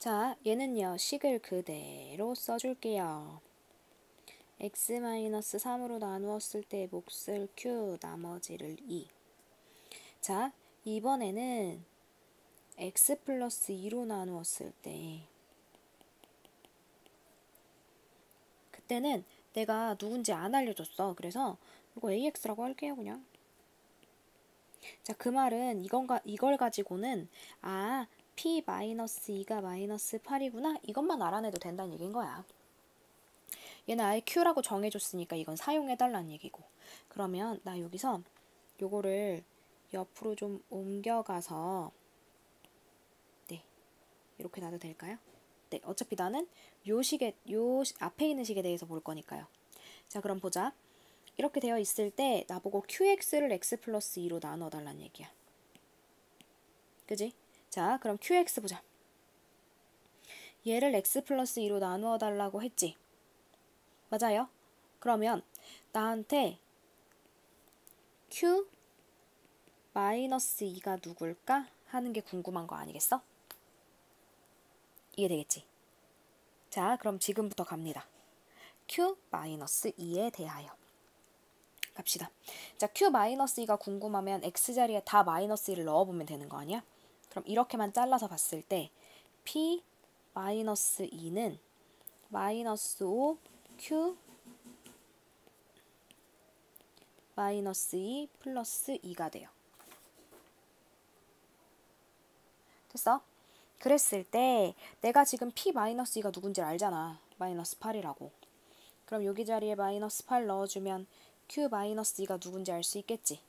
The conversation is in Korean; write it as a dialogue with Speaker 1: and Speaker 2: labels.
Speaker 1: 자, 얘는요, 식을 그대로 써줄게요. x-3으로 나누었을 때 몫을 q, 나머지를 2. 자, 이번에는 x 플러스 2로 나누었을 때 그때는 내가 누군지 안 알려줬어. 그래서 이거 ax라고 할게요, 그냥. 자, 그 말은 이건 이걸 가지고는 아, p 마이너스 2가 마이너스 8이구나. 이것만 알아내도 된다는 얘기인 거야. 얘는 아예 q라고 정해줬으니까 이건 사용해달라는 얘기고. 그러면 나 여기서 요거를 옆으로 좀 옮겨가서 네 이렇게 놔도 될까요? 네 어차피 나는 요 식에 요 앞에 있는 식에 대해서 볼 거니까요. 자 그럼 보자. 이렇게 되어 있을 때 나보고 qx를 x 플러스 2로 나눠 달라는 얘기야. 그지? 자 그럼 qx 보자. 얘를 x 플러스 2로 나누어 달라고 했지. 맞아요? 그러면 나한테 q 마이너스 2가 누굴까 하는 게 궁금한 거 아니겠어? 이해되겠지? 자, 그럼 지금부터 갑니다. q 마이너스 2에 대하여 갑시다. 자, q 마이너스 2가 궁금하면 x 자리에 다 마이너스 2를 넣어보면 되는 거 아니야? 그럼 이렇게만 잘라서 봤을 때 p 마이너스 2는 마이너스 5 q 마이너스 2 플러스 2가 돼요. 됐어? 그랬을 때 내가 지금 p 마이너스 2가 누군지 알잖아. 마이너스 8이라고. 그럼 여기 자리에 마이너스 8 넣어주면 q 마이너스 2가 누군지 알 수 있겠지.